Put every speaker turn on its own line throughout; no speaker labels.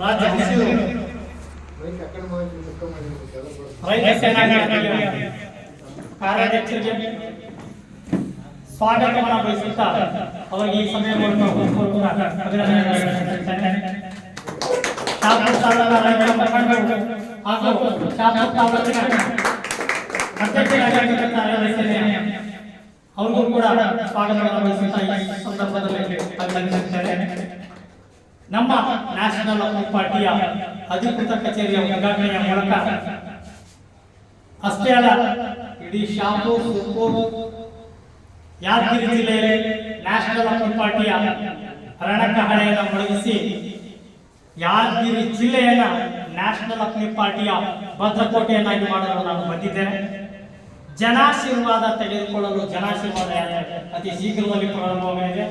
ರಾಜ್ಯ ಹಸಿರು ರೈತ ಸೇನಾಂಗಣದಲ್ಲಿ ಕಾರ್ಯಾಧ್ಯಕ್ಷರಿಗೆ ಸ್ವಾಗತವನ್ನು ಬಯಸುತ್ತಾ ಅವರಿಗೆ ಈ ಸಮಯ ಮೂಲಕ ಹೃತ್ಪೂರ್ವಕ ಅಭಿನಂದನೆಗಳನ್ನು ಸಲ್ಲಿಸುತ್ತೇನೆ. ಶಾಸಕ ಸ್ಥಾನದ ರೈತರ ಮುಖಂಡರು ಹಾಗೂ ಶಾಸಕ ತಾಲೂಕಿನ ಅಧ್ಯಕ್ಷರಾಗಿರ್ತಕ್ಕಂಥ ರೈತ ಸೇನೆ ಅವ್ರಿಗೂ ಕೂಡ ಸ್ವಾಗತವನ್ನು ಬಯಸುತ್ತಾ ಈ ಸಂದರ್ಭದಲ್ಲಿ ಅಭಿನಂದಿಸುತ್ತೇನೆ ನಮ್ಮ ನ್ಯಾಷನಲ್ ಪಾರ್ಟಿಯ ಅಧಿಕೃತ ಕಚೇರಿಯ ಉದ್ಘಾಟನೆಯ ಮೂಲಕ ಅಷ್ಟೇ ಅಲ್ಲ, ಇಡೀ ಶಾಪೂರ್ ಸುತ್ತೂರು ಯಾದಗಿರಿ ಜಿಲ್ಲೆಯಲ್ಲಿ ನ್ಯಾಷನಲ್ ಪಾರ್ಟಿಯ ರಣಕಹಳೆಯನ್ನು ಮುಳುಗಿಸಿ ಯಾದಗಿರಿ ಜಿಲ್ಲೆಯನ್ನ ನ್ಯಾಷನಲ್ ಅಪ್ನಿ ಪಾರ್ಟಿಯ ಭದ್ರಕೋಟೆಯನ್ನಾಗಿ ಮಾಡಲು ನಾನು ಬಂದಿದ್ದೇನೆ. ಜನಾಶೀರ್ವಾದ ತೆಗೆದುಕೊಳ್ಳಲು ಜನಾಶೀರ್ವಾದ ಅತಿ ಶೀಘ್ರದಲ್ಲಿ ಪ್ರಾರಂಭವಾಗಲಿದೆ.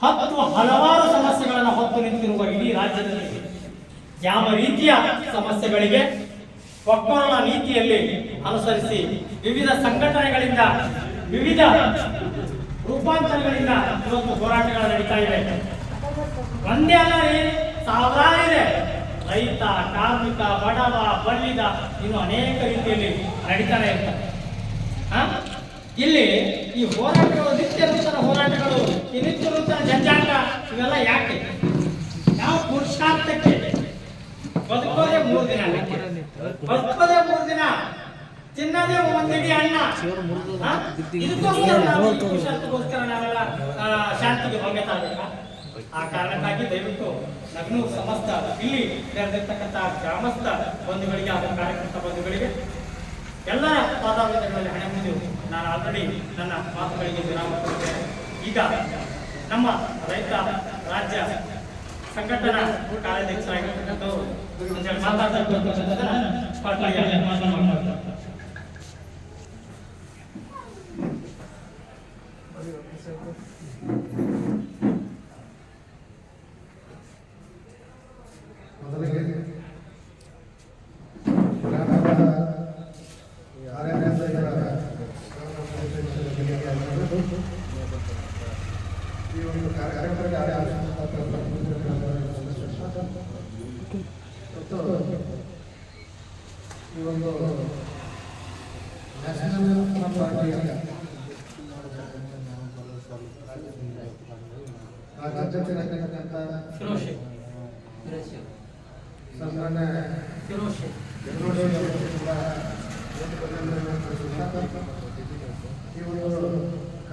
ಹತ್ತು ಹಲವಾರು ಸಮಸ್ಯೆಗಳನ್ನು ಹೊತ್ತು ನಿಂತಿರುವ ಇಡೀ ರಾಜ್ಯದಲ್ಲಿ ಯಾವ ರೀತಿಯ ಸಮಸ್ಯೆಗಳಿಗೆ ಒಕ್ಕೋಣ ನೀತಿಯಲ್ಲಿ ಅನುಸರಿಸಿ ವಿವಿಧ ಸಂಘಟನೆಗಳಿಂದ ವಿವಿಧ ರೂಪಾಂತರಗಳಿಂದ ಇವತ್ತು ಹೋರಾಟಗಳು ನಡೀತಾ ಇದೆ ಒಂದೇ ಅಲ್ಲ ರೀ, ಸಾವಿರಾರು ಇದೆ ರೈತ, ಕಾರ್ಮಿಕ, ಬಡವ ಬಲ್ಲಿದ ಇನ್ನು ಅನೇಕ ರೀತಿಯಲ್ಲಿ ನಡೀತಾನೆ ಇರ್ತಾರೆ ಇಲ್ಲಿ ಈ ಹೋರಾಟಗಳು, ನಿತ್ಯ ನೂತನ ಹೋರಾಟಗಳು, ಈ ನಿತ್ಯ ನೂತನ ಜಂಜಾಟ, ಇವೆಲ್ಲ ಯಾಕೆ? ಯಾವ ಪುರುಷಾರ್ಥಕ್ಕೆ? ಬದುಕೋದೇ ಮೂರು ದಿನ ಬದುಕೋದೇ ಮೂರು ದಿನ. ತಿನ್ನದೇ ಒಂದಿಡಿ ಅಣ್ಣ? ಇದಕ್ಕೋಸ್ಕರ ನಾವು ಪುರುಷಾರ್ಥಕ್ಕೋಸ್ಕರ ನಾವೆಲ್ಲ ಶಾಂತಿಗೆ ಭಂಗ ಆ ಕಾರಣಕ್ಕಾಗಿ ದಯವಿಟ್ಟು ನಗ್ನು ಸಮಸ್ತ, ಇಲ್ಲಿ ನೆರೆದಿರ್ತಕ್ಕಂಥ ಗ್ರಾಮಸ್ಥ ಬಂಧುಗಳಿಗೆ ಹಾಗೂ ಕಾರ್ಯಕರ್ತ ಬಂಧುಗಳಿಗೆ ಎಲ್ಲ ಪಾದಾವಿಧಗಳಲ್ಲಿ ಹಣೆ ಮುಂದೆ ನಾನು ಆಲ್ರೆಡಿ ನನ್ನ ಮಾತುಗಳಿಗೆ ವಿರಾಮ ಕೊಡುತ್ತೇನೆ ಈಗ ನಮ್ಮ ರೈತ ರಾಜ್ಯ ಸಂಘಟನಾ ಕಾರ್ಯಾಧ್ಯಕ್ಷರಾಗಿರ್ತಕ್ಕಂಥವ್ರು ಮಾತಾಡ್ತಕ್ಕಂಥ ಆಗಿ ಮಾತನಾಡ್ತಾರೆ.
ಈ ಒಂದು ಕಾರ್ಯಕ್ರಮಕ್ಕೆ ಈ ಒಂದು ನ್ಯಾಷನಲ್ ಪಾರ್ಟಿಯ ರಾಜ್ಯಾಧ್ಯಕ್ಷರಾಗಿರ್ತಕ್ಕಂಥ ಸನ್ಮಾನ್ಯ
ಫಿರೋಜ್
ಈ ಒಂದು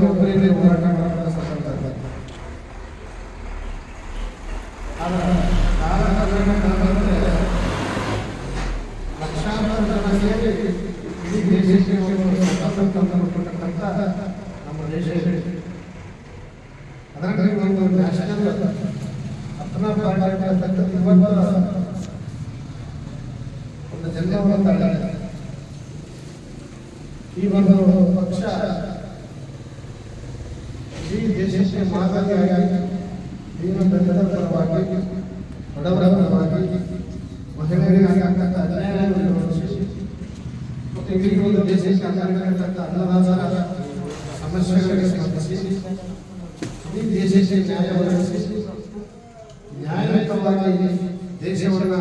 ಒಬ್ಬರಿಗೆ ಹೋರಾಟ ಸಂದರ್ಭ ಆದರೆ ಕಾಲಕ್ರಮೇಣ ಕಾಲಕ್ಕೆ ಲಕ್ಷಾಂತರ ಜನ ಇಡೀ ದೇಶಕ್ಕೆ ನಮ್ಮ ದೇಶ. ಅದರಲ್ಲಿ ಒಂದು ನ್ಯಾಷನಲ್ ಅಪ್ನ ಪಾರ್ಟಿ ಅಂತಕ್ಕಂಥ ಇವತ್ತು ಒಂದು ಜನ್ಮವನ್ನು ತಳ್ಳಿದೆ ಈ ಒಂದು ಪಕ್ಷ ಇಡೀ ದೇಶಕ್ಕೆ ಮಾದರಿಯಾಗಿ ದೀನ ದಲಿತರ ಪರವಾಗಿ ಬಡವರ ಪರವಾಗಿ ಮಹಿಳೆಯರಿಗೆ ಆಗ್ತಕ್ಕಂಥ ಅನ್ಯಾಯವನ್ನು ವಿರೋಧಿಸಿ ಮತ್ತು ಇಡೀ ಒಂದು ದೇಶಕ್ಕೆ ಆಗ್ತಕ್ಕಂಥ ಅನ್ನದಾತರ ಸಮಸ್ಯೆಗಳಿಗೆ ಸ್ಪಂದಿಸಿ ಇಡೀ ದೇಶಕ್ಕೆ ನ್ಯಾಯ ಒದಗಿಸಿ ನ್ಯಾಯಯುತವಾಗಿ ದೇಶವನ್ನು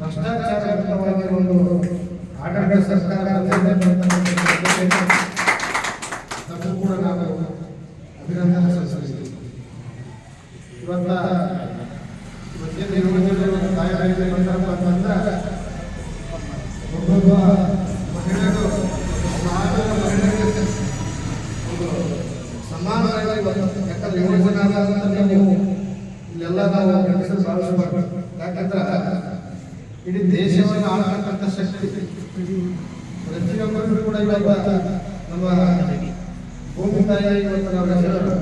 ಭ್ರಷ್ಟಾಚಾರ ಮುಕ್ತವಾಗಿ ಒಂದು ಆಟಗಳ ಸರ್ಕಾರ ನಮಗೂ ಕೂಡ ನಾವು ಅಭಿನಂದನೆ ಸಲ್ಲಿಸ್ತೀವಿ ಇವತ್ತ ಇವತ್ತಿನ ದಿನಗಳಲ್ಲಿ ರೀತಿ ಮಾಡ್ತಾರಪ್ಪ ಅಂತಂದ್ರೆ ಒಬ್ಬೊಬ್ಬ ಮಹಿಳೆಯರು ನಾಲ್ಕು ಮಹಿಳೆಯರಿಗೆ ಒಂದು ಸಮಾನವಾಗಿ ಬರ್ತದೆ. ಯಾಕಂದ್ರೆ ಏಳು ಜನ ಆದಾಗ ನೀವು ಇಲ್ಲೆಲ್ಲ ನಾವು ಗಂಡಸರು ಭಾವಿಸಬಾರ್ದು ಯಾಕಂದ್ರೆ ಇಡೀ ದೇಶವನ್ನು ಆಳ್ತಕ್ಕಂಥ ಶಕ್ತಿ ಪ್ರತಿಯೊಬ್ಬರಿಗೂ ಕೂಡ ಇವತ್ತು ನಮ್ಮ ಭೂಮಿ ತಾಯಿ ಇವತ್ತು ನಾವು ಹೆಸರು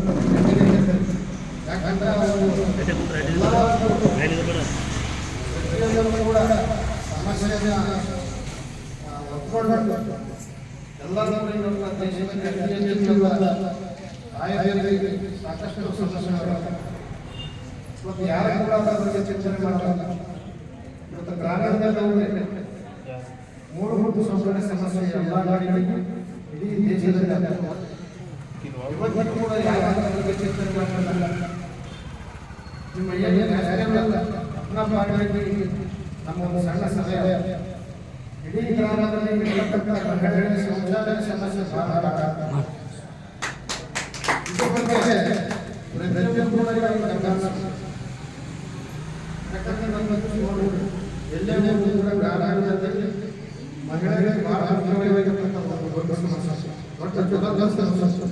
ಪ್ರತಿಯೊಂದನ್ನು ಕೂಡ ಸಮಸ್ಯೆಯನ್ನ ಆ, ಒಪ್ಕೊಂಡು ಎಲ್ಲರೂ ಕೂಡ ದೇಶದ ತಾಯಂದಿರಿಗೆ ಸಾಕಷ್ಟು ಸಮಸ್ಯೆಗಳು ಇವತ್ತು ಯಾರು ಕೂಡ ಅದರ ಬಗ್ಗೆ ಚಿಂತನೆ ಮಾಡಲ್ಲ ಇವತ್ತು ಗ್ರಾಮೀಣದಲ್ಲಿ ಮೂರು ಮೂರು ಸೌಕರ್ಯ ಸಮಸ್ಯೆ ಎಲ್ಲ ಕಡೆಗೂ ಇಡೀ ದೇಶದಲ್ಲಿ. ಇವತ್ತಿಗೂ ಕೂಡ ಯಾರು ಚಿಂತನೆ ನಿಮ್ಮ ನಮ್ಮ ಒಂದು ಸಣ್ಣ ಸಭೆ ಇಡೀ ಗ್ರಾಮದಲ್ಲಿ ಶೌಚಾಲಯ ಸಮಸ್ಯೆ. ಯಾಕಂದ್ರೆ ನಮ್ಮ ನೋಡು ಎಲ್ಲೇ ಹೋದ್ರು ಕೂಡ ಗ್ರಾಮೀಣದಲ್ಲಿ ಮಹಿಳೆಯರಿಗೆ ಬಹಳ ಮುಖ್ಯವಾಗಿರ್ತಕ್ಕಂಥ ಒಂದು ದೊಡ್ಡ ಸಮಸ್ಯೆ. ದೊಡ್ಡ ಸಮಸ್ಯೆ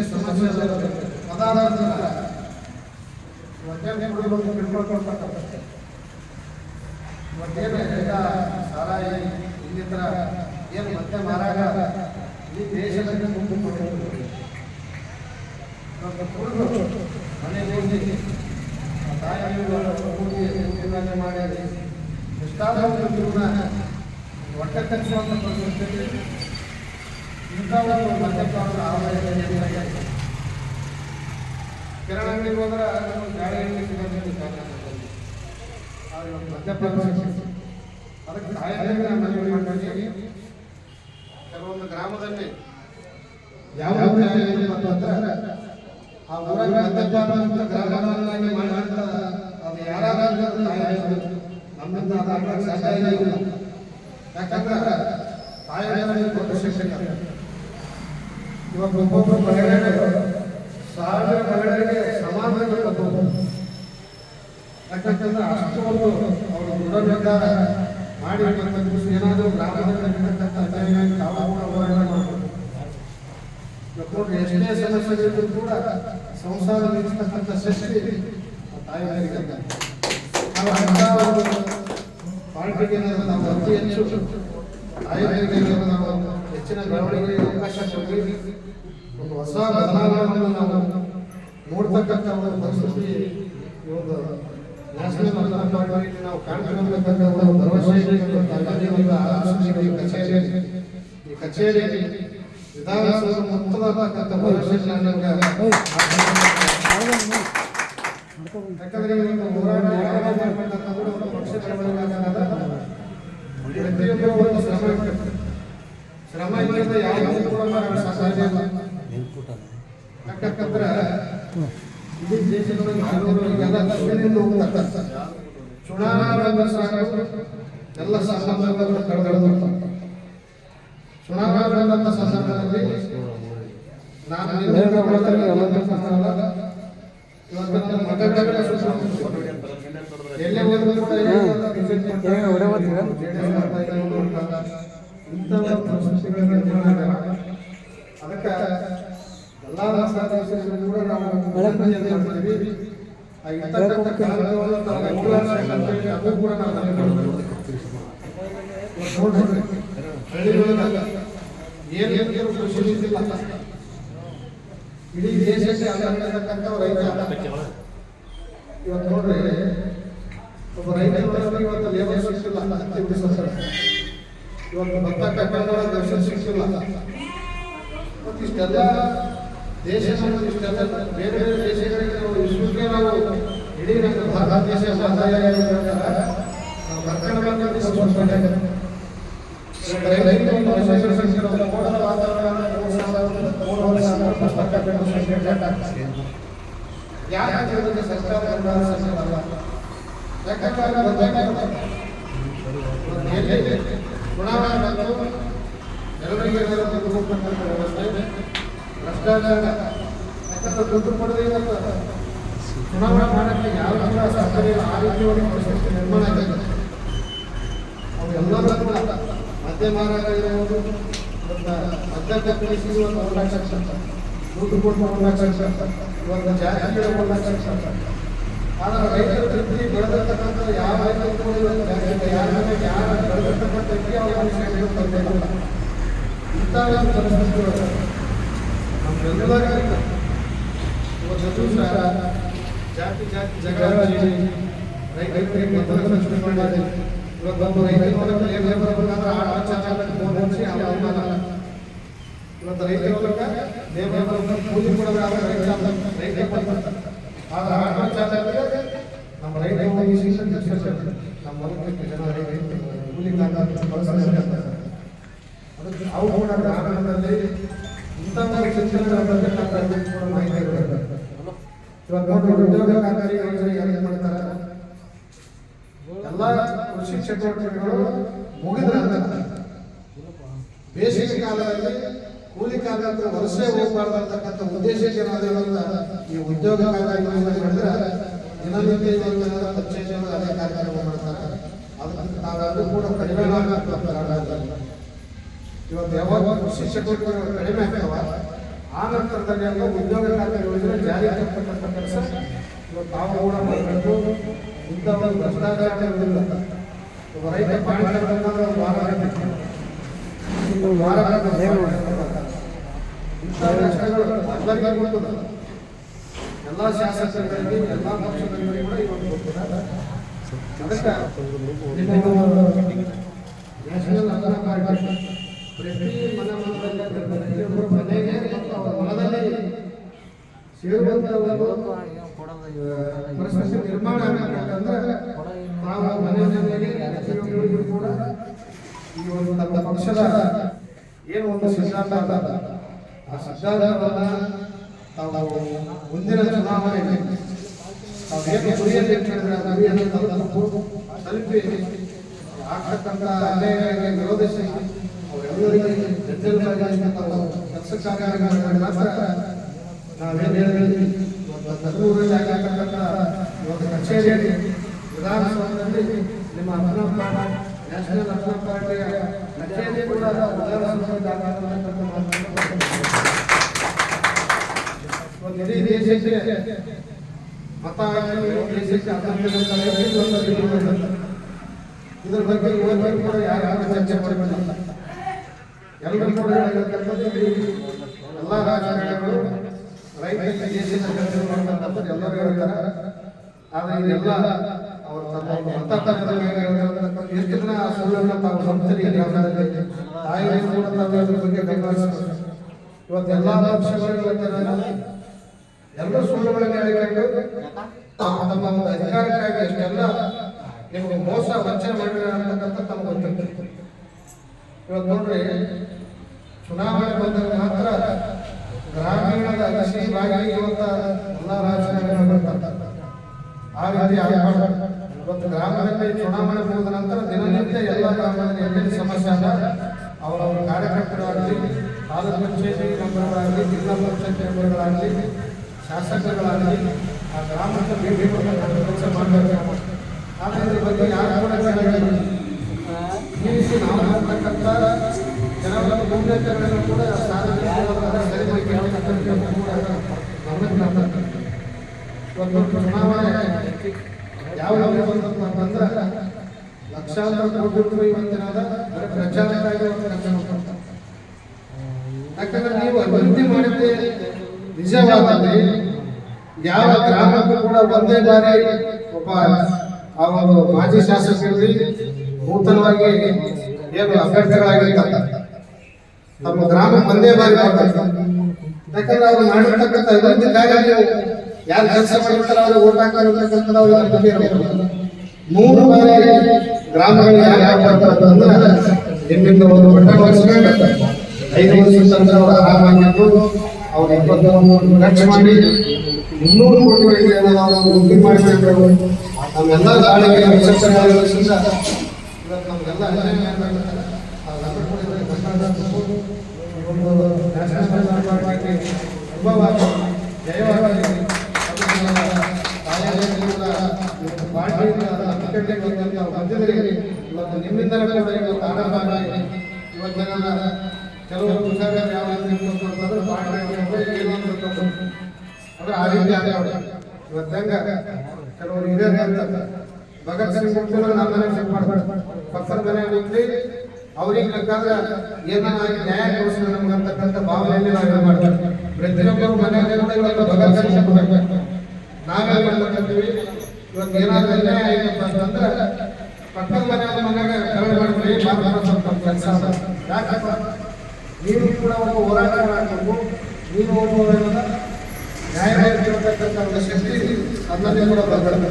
ಎಷ್ಟು ಸಮಸ್ಯೆ ಅದ ಅದಾದ ಮಧ್ಯಾಹ್ನ ಕುಡಿಯೋದು ತಿಳ್ಕೊಳ್ಕೊಳ್ತಕ್ಕಂಥದ್ದು ಮತ್ತೇನು ಎಲ್ಲ ಸಾರಾಯಿ ಇನ್ನಿತರ ಏನು ಮತ್ತೆ ಮಾರಾಟ ಈ ದೇಶದಲ್ಲಿ ತುಂಬಿಕೊಂಡಿದೆ ಮನೆಗೆ ಹೋಗಿ ಕೂಡಿ ಜೀವನ ಮಾಡಿ ಎಷ್ಟಾದ ಒಂದು ಜೀವನ ಹೊಟ್ಟೆ ಕಟ್ಟಿಸುವಂಥ ಪರಿಸ್ಥಿತಿ ಇಂಥ ಒಂದು ಮದ್ಯಪಾನದ ಆದಾಯ ಕಿರಾಣ ಅಂಗಡಿಗೆ ಹೋದ್ರೆ ನಮಗೆ ಗಾಡಿ ಅಂಗಡಿ ಸಿಗೋದಿಲ್ಲ ಆದ್ರೆ ಇವತ್ತು ಮದ್ಯಪಾನ ಅದಕ್ಕೆ ನಾನು ಮನವಿ ಮಾಡ್ತೀನಿ ಕೆಲವೊಂದು ಗ್ರಾಮದಲ್ಲಿ ಯಾವ ಅಂತಂದ್ರೆ ಆ ಊರಾಗ ಮದ್ಯಪಾನ ಅಂತ ಗ್ರಾಮವನ್ನಾಗಿ ಮಾಡಿದಂತ ಅದು ಯಾರಾದ್ರೂ ನಮ್ಮಿಂದ ಇಲ್ಲ. ಯಾಕಂದ್ರೆ ತಾಯಿಗಳಿಗೆ ದೊಡ್ಡ ಶಿಕ್ಷಕ ಇವಾಗ ಒಬ್ಬೊಬ್ಬರು ಮಹಿಳೆಯರು ಸಾವಿರ ಮಹಿಳೆಯರಿಗೆ ಸಮಾಧಾನ ಕೊಟ್ಟು ಯಾಕಂತಂದ್ರೆ ಅಷ್ಟು ಒಂದು ಅವರು ದೃಢ ಮಾಡಿ ಇವತ್ತು ಏನಾದರೂ ಗ್ರಾಮದಲ್ಲಿ ಇರ್ತಕ್ಕಂಥ ಅಧ್ಯಯನ ತಾವು ಮಾಡಬೇಕು ನೋಡ್ರಿ, ಎಷ್ಟೇ ಸಮಸ್ಯೆಗಳಿದ್ರು ಕೂಡ ಸಂಸಾರ ನಡೆಸ್ತಕ್ಕಂಥ ಶಕ್ತಿ ಇದೆ. ನಾವು ಅಂಥ ಒಂದು ಪಾರ್ಟಿಗೆ ನಾವು ಅತಿ ಹೆಚ್ಚು ತಾಯಿಯರಿಗೆ ನಾವು ಹೆಚ್ಚಿನ ಬೆಳವಣಿಗೆ ಅವಕಾಶ ಕೊಡಿ ಒಂದು ಹೊಸ ಬದಲಾವಣೆಯನ್ನು ನಾವು ನೋಡ್ತಕ್ಕಂಥ ಒಂದು ಪರಿಸ್ಥಿತಿ ಈ ಒಂದು ನ್ಯಾಷನಲ್ ನಾವು ಕಾಣ್ತಿರತಕ್ಕಂಥ ಒಂದು ಭರವಸೆ ಕಚೇರಿಯಲ್ಲಿ ಈ ಕಚೇರಿ ಯಾಕಂದ್ರೆ ಒಂದು ಹೋರಾಟ ಒಂದು ಪಕ್ಷ ಬೆಳವಣಿಗೆ ಪ್ರತಿಯೊಬ್ಬರು ಒಂದು ಶ್ರಮ. ಶ್ರಮ ಇಲ್ಲದೆ ಯಾವುದೂ ಇಲ್ಲ ಯಾಕಂದ್ರೆ ಇಡೀ ದೇಶದೊಳಗೆ ದಕ್ಷಿಣದಿಂದ ಹೋಗ್ತಾರೆ ಚುನಾವಣೆ ಎಲ್ಲ ಸಂದರ್ಭಗಳು ಕಳೆದು ಚುನಾವಣಾ ಬಂದಂತ ಸಂದರ್ಭದಲ್ಲಿ ನಾನು ನಿರ್ಣಯ ಮಾಡ್ತೇನೆ ಎಲ್ಲ ಹೋದ್ರು ಕೂಡ? ಇಂಥವ ಪರಿಸ್ಥಿತಿಗಳ ನಿರ್ಮಾಣ. ಅದಕ್ಕೆ ಎಲ್ಲ ರಾಷ್ಟ್ರಾಧ್ಯಕ್ಷರು ಕೂಡ ನಾವು ಮಾಡ್ತೀವಿ. ಇರ್ತಕ್ಕಂಥ ಅದು ಕೂಡ ನಾವು. ನೋಡ್ರಿ, ಹಳ್ಳಿಗಳೊಳಗ ಏನ್ ಏನ್ ಕೃಷಿ ಇದ್ದಿಲ್ಲ ಇಡೀ ದೇಶಕ್ಕೆ ಆಗಿರ್ತಕ್ಕಂಥ ರೈತ ಇವತ್ತು ನೋಡ್ರಿ ಒಬ್ಬ ರೈತ ಇವತ್ತು ಲೇಬರ್ ಸಿಕ್ಕಿಲ್ಲ ಹತ್ತಿ ಬಿಡಿಸೋದು ಇವತ್ತು ಭತ್ತ ಕಟ್ಟಡ ದರ್ಶನ ಸಿಕ್ಕಿಲ್ಲ ಮತ್ತು ಇಷ್ಟೆಲ್ಲ ದೇಶ ನಮ್ಮದು ಇಷ್ಟೆಲ್ಲ ಬೇರೆ ಬೇರೆ ದೇಶಗಳಿಗೆ ನಾವು ವಿಶ್ವಕ್ಕೆ ನಾವು ಇಡೀ ನಮ್ಮ ಭಾರತ ದೇಶ ಮಾದರಿ ನಾವು ಕರ್ನಾಟಕದಲ್ಲಿ ಸಂಸ್ಕೃತಿ ರೈತರಿಗೆ ಒಂದು ವಿಶೇಷ ಸಂಸ್ಕೃತಿ, ಒಂದು ಮೋಡದ ವಾತಾವರಣ, ವ್ಯವಸ್ಥೆ ಭ್ರಷ್ಟಾಚಾರ ಯಾಕಂದ್ರೆ ದುಡ್ಡು ಕೊಡದೆ ಇವತ್ತು ಚುನಾವಣೆ ಯಾವ ಕೂಡ ಸರ್ಕಾರಿ ಆ ನಿರ್ಮಾಣ ಆಗಿದೆ ಅವೆಲ್ಲರೂ ಕೂಡ ಮದ್ಯ ಮಾರಾಟ ಇರ್ಬೋದು ಮತ್ತು ಮದ್ಯ ಕಪ್ಪಳಿಸಿ ಒಂದು ಒಂದು ಲಕ್ಷ ಅಂತ ದುಡ್ಡು ಕೊಟ್ಟು ಒಂದು ಲಕ್ಷ ಅಂತ ಇವಾಗ ಜಾಸ್ತಿ ಒಂದು ಲಕ್ಷ ಅಂತ ಆದರೆ ರೈತರು ತೃಪ್ತಿ ಬೆಳೆದಿರ್ತಕ್ಕಂಥ ಯಾವ ರೈತರು ಕೂಡ ಇವತ್ತು ಜಾಸ್ತಿ ಯಾರ ಮನೆಗೆ ಯಾರು ಬೆಳೆದಿರ್ತಕ್ಕಂಥ ವ್ಯಕ್ತಿ ಅವ್ರ ಮನುಷ್ಯರಿಗೆ ಬಂದಿಲ್ಲ ಇಂಥ ಒಂದು ಪರಿಸ್ಥಿತಿಗಳು ನಮ್ಮೆಲ್ಲರಿಗೂ ಇವತ್ತು ಸಹ ಜಾತಿ ಜಾತಿ ಜಗಳ ರೈತರಿಗೆ ಮೊದಲು ಸೃಷ್ಟಿ ಮಾಡಿದೆ ಇವತ್ತೊಬ್ಬ ರೈತರಿಗೆ ರೈತರು ಬರಬೇಕಾದ್ರೆ ಆ ಆಚಾರಕ್ಕೆ ಫೋನ್ ಅವಮಾನ ರೈತರು ರೈತರಿಗೆ ದೇವರ ಕೂಲಿ ಕೊಡಬೇಕಾದ್ರೆ ರೈತ ರೈತ ಕೊಡ್ತಾರೆ ಆದ್ರೆ ಆ ಆಚಾರಕ್ಕೆ ನಮ್ಮ ರೈತ ಶಿಕ್ಷಣ ನಮ್ಮ ಹೊಲಕ್ಕೆ ಜನ ರೈತ ಕೂಲಿ ಕಾಲ ಬಳಸ್ತಾರೆ ಅದಕ್ಕೆ ಅವು ಕೂಡ ಗ್ರಾಮೀಣದಲ್ಲಿ ಇಂಥ ಶಿಕ್ಷಣಗಳ ಇವತ್ತು ನೋಡಿ ಉದ್ಯೋಗಕ್ಕಾಗಿ ಯೋಜನೆ ಮಾಡ್ತಾರೆ? ಚಟುವಟಿಕೆಗಳು ಮುಗಿದ ನಂತರ ಬೇಸಿಗೆ ಕಾಲದಲ್ಲಿ ಕೂಲಿ ಕಾರ್ಮಿಕರು ವಲಸೆ ಹೋಗಬಾರ್ದು ಅಂತಕ್ಕಂಥ ಉದ್ದೇಶಕ್ಕೆ ನಾವೇನಲ್ಲ ಈ ಉದ್ಯೋಗ ಹೇಳಿದ್ರೆ ದಿನನಿತ್ಯ ಯೋಜನೆ ಪಂಚಾಯತ್ ಅದೇ ಕಾರ್ಯಕ್ರಮ ಮಾಡ್ತಾರೆ. ಅದಕ್ಕೆ ನಾವೆಲ್ಲರೂ ಕೂಡ ಕಡಿಮೆ ಇವತ್ತು ಯಾವಾಗ ಕೃಷಿ ಚಟುವಟಿಕೆಗಳು ಕಡಿಮೆ ಆಗ್ತಾವ, ಆ ನಂತರದಲ್ಲಿ ಎಲ್ಲ ಉದ್ಯೋಗ ಖಾತೆ ಯೋಜನೆ ಜಾರಿ ಆಗ್ತಕ್ಕಂಥ ಕೆಲಸ ಇವತ್ತು ನಾವು ಕೂಡ ಮಾಡಬೇಕು. ಇಂಥ ಒಂದು ಭ್ರಷ್ಟಾಚಾರ ಇರೋದಿಲ್ಲ ಒಬ್ಬ ರೈತ ತರಬೇಕಂದ್ರೆ ಒಂದು ವಾರ. ಒಂದು ವಾರ. ಇಂಥ ಕಷ್ಟಗಳು ಎಲ್ಲರಿಗೂ ಎಲ್ಲ ಶಾಸಕರಿಗೆ ಎಲ್ಲ ಪಕ್ಷಗಳಿಗೆ ಕೂಡ ಇವತ್ತು ಗೊತ್ತಿದೆ ಪ್ರತಿ ಮನೆ ಮನದಲ್ಲಿ ಮನೆಗೆ ಮತ್ತು ಅವರ ಮನದಲ್ಲಿ ಆ, ಪರಿಸ್ಥಿತಿ ನಿರ್ಮಾಣ ಆಗಬೇಕಂದ್ರೆ ನಾವು ಮನೆ ಪ್ರತಿಯೊಬ್ಬರಿಗೂ ಕೂಡ ಈ ಒಂದು ನಮ್ಮ ಪಕ್ಷದ ಏನು ಒಂದು ಸಿದ್ಧಾಂತ ಅದ ಆ ಸಿದ್ಧಾಂತವನ್ನ ನಾವು ಮುಂದಿನ ಚುನಾವಣೆಗೆ ನಾವು ಏನು ಗುರಿಯಲ್ಲಿ ಆ ಗುರಿಯನ್ನು ತಲುಪು ಆಗ್ತಕ್ಕಂಥ ಅನ್ಯಾಯಗಳಿಗೆ ವಿರೋಧಿಸಿ ಅವರೆಲ್ಲರಿಗೆ ತಾವು ಕೆಲಸ ಕಾರ್ಯ ಮಾಡಿದ್ರೆ ಮಾತ್ರ ನಾವೇನು ಹೇಳಿದ್ವಿ? ಒಂದು ಕಚೇರಿಯಲ್ಲಿ ವಿಧಾನಸೌಧದಲ್ಲಿ ನಿಮ್ಮ ಅಪ್ನ ಪಾರ್ಟಿ ನ್ಯಾಷನಲ್ ಅಪ್ನ ಪಾರ್ಟಿಯ ಕಚೇರಿ ಕೂಡ ಒಂದು ಇಡೀ ದೇಶಕ್ಕೆ, ಮತ ದೇಶಕ್ಕೆ ಅರ್ಥಾಂತರ ಇದ್ರ ಬಗ್ಗೆ ಇವತ್ತು ಕೂಡ ಯಾರು ಚರ್ಚೆ ಮಾಡಬೇಕಿಲ್ಲ ಎಲ್ಲರೂ ಕೂಡ ಎಲ್ಲ ರಾಜಕಾರಣಿಗಳು, ರೈತರಿಗೆ ದೇಶದ ಕೆಲಸ ಮಾಡ್ತಕ್ಕಂಥದ್ದು ಎಲ್ಲರೂ ಹೇಳ್ತಾರೆ. ಆದ್ರೆ ಇದೆಲ್ಲ ಎಷ್ಟು ದಿನ ಸುಳ್ಳನ್ನು ತಾವು ನಂಬ್ತೀರಿ ತಾಯಿಗಳು ಕೂಡ ತಾವು ಅದ್ರ ಬಗ್ಗೆ ಗಮನಿಸಬೇಕು ಇವತ್ತು ಎಲ್ಲ ಪಕ್ಷಗಳು ಎಲ್ಲ ಸುಳ್ಳುಗಳನ್ನು ತಮ್ಮ ಒಂದು ಅಧಿಕಾರಕ್ಕಾಗಿ ಅಷ್ಟೆಲ್ಲ ನಿಮಗೆ ಮೋಸ ವಂಚನೆ ಮಾಡಿದ್ರೆ ಅಂತಕ್ಕಂಥ ತಮಗೆ ಗೊತ್ತಿರ್ತೈತಿ ಇವತ್ತು ನೋಡ್ರಿ ಚುನಾವಣೆ ಬಂದಾಗ ಮಾತ್ರ ಗ್ರಾಮೀಣದ ಎಲ್ಲ ರಾಜಕಾರಣಿಗಳು ಆ ರೀತಿ ಇವತ್ತು ಗ್ರಾಮದಲ್ಲಿ ಚುನಾವಣೆ ಮುಗಿದ ನಂತರ ದಿನನಿತ್ಯ ಎಲ್ಲ ಗ್ರಾಮದಲ್ಲಿ ಎಲ್ಲೆಲ್ಲಿ ಸಮಸ್ಯೆ ಅದ. ಅವರವರ ಕಾರ್ಯಕರ್ತರಾಗಲಿ, ತಾಲೂಕು ಪಂಚಾಯತಿ ಮೆಂಬರ್ಗಳಾಗಲಿ, ಜಿಲ್ಲಾ ಪಂಚಾಯತ್ ಮೆಂಬರ್ಗಳಾಗಲಿ, ಶಾಸಕರುಗಳಾಗಲಿ, ಆ ಗ್ರಾಮದ ಭೇಟಿ ಕೊಟ್ಟು ಕೆಲಸ ಮಾಡಬೇಕು ಆದರೆ ಇದ್ರ ಬಗ್ಗೆ ಯಾರು ಕೂಡ ಕೇಳಿ ಈ ನಾವು ಮಾಡ್ತಕ್ಕಂಥ ಜನರ ಮುನ್ನೆಚ್ಚರಿಕೆಗಳನ್ನು ಕೂಡ ಸಾರ್ವಜನಿಕರ ಸರಿಯಾಗಿ ಕೇಳತಕ್ಕಂಥ ಕೆಲಸ ಕೂಡ ಗಮನಕ್ಕೆ. ಇವತ್ತು ಚುನಾವಣೆ ಯಾವ ಬಂದಪ್ಪ ಅಂತಂದ್ರೆ ಲಕ್ಷಾಂತರ ಕೋಟಿ ರೂಪಾಯಿ ಇವತ್ತಿನಾದ ಪ್ರಚಾರ ಯಾಕಂದ್ರೆ ನೀವು ಅಭಿವೃದ್ಧಿ ಮಾಡಿದ್ದೆ ನಿಜವಾದಲ್ಲಿ ಯಾವ ಗ್ರಾಮಕ್ಕೂ ಕೂಡ ಒಂದೇ ಬಾರಿ ಒಬ್ಬ ಆ ಒಂದು ಮಾಜಿ ಶಾಸಕರಲ್ಲಿ ನೂತನವಾಗಿ ಏನು ಅಭ್ಯರ್ಥಿಗಳಾಗಿರ್ತಾರೆ. ತಮ್ಮ ಗ್ರಾಮಕ್ಕೆ ಒಂದೇ ಬಾರಿ ಯಾಕಂದ್ರೆ ಅವ್ರು ಮಾಡಿರ್ತಕ್ಕಂಥ ಅಭಿವೃದ್ಧಿ ಕಾರ್ಯ ಯಾರು ಕೆಲಸ ಮಾಡಿರ್ತಾರೆ ಅವ್ರಿಗೆ ಓಟ್ ಇರಬೇಕು ನೂರು ಬಾರಿ ಗ್ರಾಮಗಳಲ್ಲಿ ಯಾರು ಬರ್ತಾರೆ ಅಂತಂದ್ರೆ ನಿಮ್ಮಿಂದ ಒಂದು ಬೆಟ್ಟ ವರ್ಷ ಐದು ವರ್ಷ ನಂತರ ಅವ್ರು ಆರಾಮಾಗಿದ್ದು ಅವ್ರು ಇಪ್ಪತ್ತೊಂದು ಖರ್ಚು ಮಾಡಿ ಇನ್ನೂರು ಕೋಟಿಗಳಿಗೆ ನಾವು ವೃದ್ಧಿ ಮಾಡಿಕೊಂಡು ನಮ್ಮೆಲ್ಲ ದಾಳಿಗೆ ಯಶಸ್ವಿಯಾಗಿ ಇವತ್ತು ನಮಗೆಲ್ಲ ಅನ್ಯಾಯ ಕರ್ನಾಟಕ ಒಂದು ನ್ಯಾಷನಲ್ ಅನುಭವ ಜಯವಾಗಲಿ ಅದಕ್ಕೆ ಪಾರ್ಟಿಯಿಂದ ನಾವು ಬಂದಿದ್ದೀರಿ ಇವತ್ತು ನಿಮ್ಮಿಂದಲೇ ಕೂಡ ಇವತ್ತು ಇವತ್ತು ನನ್ನ ಕೆಲವರು ಪುಸ್ತಕ ಯಾವ ರೀತಿ ಅಂತಂದ್ರೆ ಅಂದ್ರೆ ಆ ರೀತಿ ಆಗ್ಯಾವ ಇವತ್ತು ಹೆಂಗ ಕೆಲವರು ಹಿರಿಯರು ಅಂತ ಭಗತ್ ಸಿಂಗ್ ಹುಟ್ಟಿದ್ರು ನಮ್ಮ ಚೆಕ್ ಮಾಡ್ಬಾರ್ದು ಪಕ್ಕದ ಮನೆ ನಿಂತು ಅವ್ರಿಗೆ ಬೇಕಾದ್ರೆ ಏನಾರ ಆಗಿ ನ್ಯಾಯ ಕೊಡಿಸಿದ ನಮ್ಗೆ ಅಂತಕ್ಕಂಥ ಭಾವನೆಯಲ್ಲಿ ನಾವು ಮಾಡ್ತಾರೆ ಪ್ರತಿಯೊಬ್ಬರು ಮನೆಯಲ್ಲಿ ಕೂಡ ಭಗತ್ ಸಿಂಗ್ ನಾವೇನು ನಾವೇ ಮಾಡ್ಬೇಕಂತೀವಿ ಇವತ್ತು ಏನಾದ್ರೂ ಆಯ್ತಪ್ಪ ಅಂತಂದ್ರೆ ಪಕ್ಕದ ಮನೆ ಮನೆಗೆ ಕರೆ ಮಾತ್ರ ಸ್ವಲ್ಪ ಕೆಲಸ ಯಾಕಪ್ಪ? ನೀನು ಕೂಡ ಒಬ್ಬ ಹೋರಾಟ ಮಾಡಬೇಕು. ನೀನು ಒಬ್ಬ ನ್ಯಾಯ ನ್ಯಾಯವಾಗಿರ್ತಕ್ಕಂಥ ಒಂದು ಶಕ್ತಿ ಅದನ್ನೇ ಕೂಡ ಬರಬೇಕು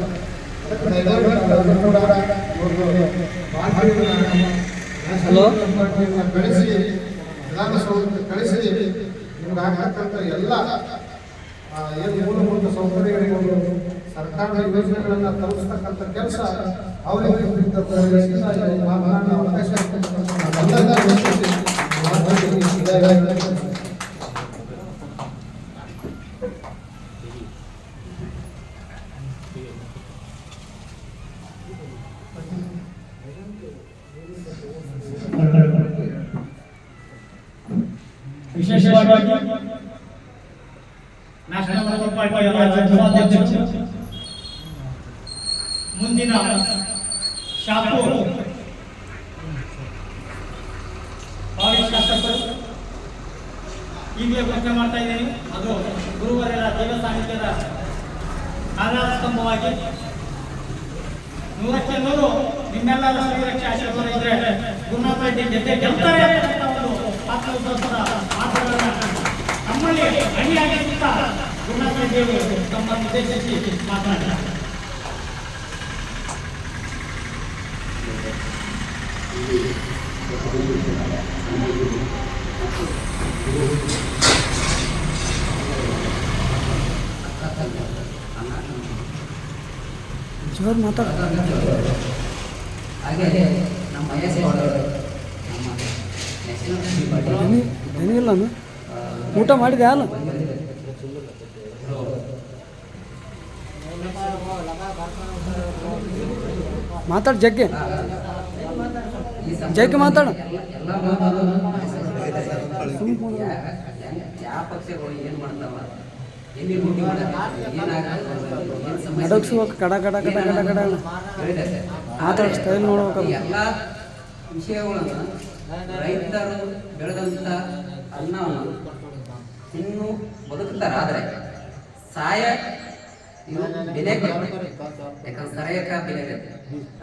ಹಲೋ?
ಕಳಿಸಿ ವಿಧಾನಸೌಧಕ್ಕೆ ಕಳಿಸಿ ನಿಮ್ಗೆ ಆಗ್ತಕ್ಕಂಥ ಎಲ್ಲ ಆ, ಏನು ಮೂಲಭೂತ ಸೌಕರ್ಯಗಳಿಗೆ ಸರ್ಕಾರದ ಯೋಜನೆಗಳನ್ನ ತಲುಪಿಸ್ತಕ್ಕಂಥ ಕೆಲಸ ಅವರಿಗೆ ಮಾತನಾಡೋ ಅವಕಾಶ ಅದೆಲ್ಲ ಯೋಚಿಸಿ ಮಾಡ್ಬೇಕು.
ವಿಶೇಷವಾಗಿ ನ್ಯಾಷನಲ್ ಕಾಂಗ್ರೆಸ್ ಪಾರ್ಟಿಯ ರಾಜ್ಯ ಉಪಾಧ್ಯಕ್ಷರು ಮುಂದಿನ ಭಾವಿ ಶಾಸಕರು ಈಗಲೇ ಪ್ರಶ್ನೆ ಮಾಡ್ತಾ ಇದ್ದೀನಿ. ಅದು ಗುರುವರೆಲ್ಲ ದೇವ ಸಾಹಿತ್ಯದ ಸ್ತಂಭವಾಗಿ ನೂರಕ್ಕೆ ನೂರು ನಿಮ್ಮೆಲ್ಲರ ಶ್ರೀರಕ್ಷೆ ಆಶೀರ್ವಾದ ಇದ್ರೆ ಗುರುನಾಥ ಗೆದ್ದೆ ಗೆಲ್ತಾರೆ ನಮ್ಮಲ್ಲಿ ಅಣಿಯಾಗಿರುತ್ತಾ ಗುರುನಾಥ ರೆಡ್ಡಿ ಅವರು ತಮ್ಮ ಉದ್ದೇಶಿಸಿ ಮಾತನಾಡಿದ್ದಾರೆ
ಜೋರು ಮಾತಾಡ
ಹಾಗೆ ನಮ್ಮ ಮಹೇಶ್ ಗೌಡ ಅವರು ನಮ್ಮ ನ್ಯಾಷನಲ್ ಫ್ರೀ ಪಾರ್ಟಿ
ದನಿ ದನಿ ಏನಿಲ್ಲ ಊಟ ಮಾಡಿದೆ ಅಲ್ಲ? ಮಾತಾಡು ಜಗ್ಗೆ. ಜಗ್ಗೆ ಮಾತಾಡ.
ಮಾತಾಡು. ಯಾವ ಪಕ್ಷಗಳು ಏನು ಮಾಡ್ತಾವ?
ನಡಗ್ಸ್ಬೇಕು ಕಡ ಕಡ ಕಡ ಕಡ ಕಡ.
ಸರ್.
ಮಾತಾಡೋ style
ಎಲ್ಲ ವಿಷಯಗಳನ್ನು ರೈತರು ಬೆಳೆದಂತ ಅನ್ನವನ್ನು ಇನ್ನು ಬದುಕುತ್ತಾರಾದ್ರೆ ಸಾಯ ಇದು ಬೆಲೆ ಕೊಡ್ಬೇಕು. ಯಾಕಂದ್ರೆ ಸರಿಯಕ ಬೆಲೆ ಇದೆ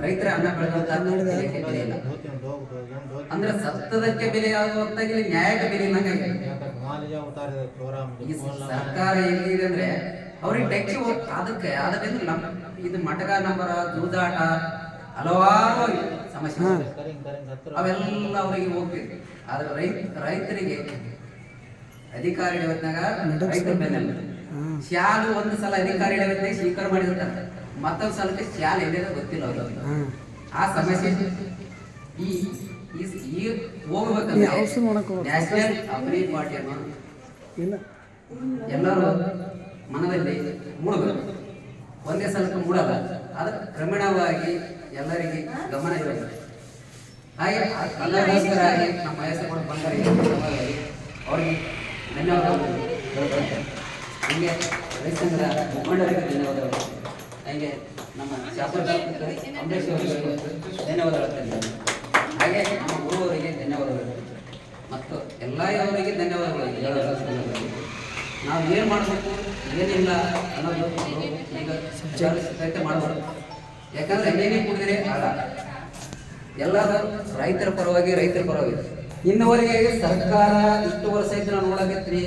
ರೈತರ ಅನ್ನ ಬೆಳೆದಂತ ಬೆಲೆ ಇಲ್ಲ. ಅಂದ್ರೆ ಸತ್ತದಕ್ಕೆ ಬೆಲೆ ಆಗುವಂತ ಇಲ್ಲಿ ನ್ಯಾಯಕ್ಕೆ ಬೆಲೆ ಇಲ್ಲಂಗಾಗಿದೆ ಈ ಸರ್ಕಾರ ಎಲ್ಲಿದೆ ಅಂದ್ರೆ ಅವ್ರಿಗೆ ಟೆಕ್ಕಿ ಹೋಗ್- ಅದಕ್ಕೆ ಅದರಿಂದ ನಮ್ ಇದು ಮಟಗ ನಂಬರ ಜೂದಾಟ ಹಲವಾರು ಸಮಸ್ಯೆ. ಅವೆಲ್ಲ ಅವರಿಗೆ ಹೋಗ್ತಿದೆ ಆದ್ರೆ ರೈತ ರೈತರಿಗೆ ಅಧಿಕಾರಿ ಹೇಳಿದಾಗ ರೈತರ ಬೆನ್ನೆಲ್ಲ ಶಾಲು ಒಂದು ಸಲ ಅಧಿಕಾರಿ ಸ್ವೀಕಾರ ಮಾಡಿರ್ತಾರೆ. ಮತ್ತೊಂದು ಸಲಕ್ಕೆ ಶಾಲೆ ಎಲ್ಲಿದೆ ಗೊತ್ತಿಲ್ಲ ಅವ್ರಿಗೆ ಆ ಸಮಸ್ಯೆ ಈ ಈ ಹೋಗ್ಬೇಕಂದ್ರೆ ನ್ಯಾಷನಲ್ ಅಗ್ರಿ ಪಾರ್ಟಿಯನ್ನು ಎಲ್ಲರೂ ಮನದಲ್ಲಿ ಮೂಡಬೇಕು. ಒಂದೇ ಸಲಕ್ಕೆ ಮೂಡಲ್ಲ ಅದಕ್ಕೆ ಕ್ರಮೇಣವಾಗಿ ಎಲ್ಲರಿಗೆ ಗಮನ ಇರಬೇಕು ಹಾಗೆ ಕಲಾವಿದರಾಗಿ ನಮ್ಮ ವಯಸ್ಸು ಬಂದರೆ ಅವರಿಗೆ ಧನ್ಯವಾದ. ಹಂಗೆ ರೈತಂದ್ರ ಮುಖಂಡರಿಗೆ ಧನ್ಯವಾದಗಳು. ಹಂಗೆ ನಮ್ಮ ಶಾಸಕ ಅಂಬೇಶ್ವರ ಅವರಿಗೆ ಧನ್ಯವಾದಗಳು. ಹಾಗೆ ನಮ್ಮ ಗುರುವರಿಗೆ ಧನ್ಯವಾದಗಳು ಮತ್ತು ಎಲ್ಲ ಅವರಿಗೆ ಧನ್ಯವಾದಗಳು ನಾವು ಏನು ಮಾಡಬೇಕು, ಏನಿಲ್ಲ ಅನ್ನೋದು ಈಗ ಜಾಗೃತಿ ಮಾಡಬಾರ್ದು ಯಾಕಂದ್ರೆ ಏನೇ ಕುಡಿದ್ರೆ ಆಳ ಎಲ್ಲರೂ ರೈತರ ಪರವಾಗಿ ರೈತರ ಪರವಾಗಿ. ಇನ್ನುವರೆಗೆ ಸರ್ಕಾರ ಇಷ್ಟು ವರ್ಷ ಇದ್ದು ನಾವು ನೋಡಕತ್ರಿ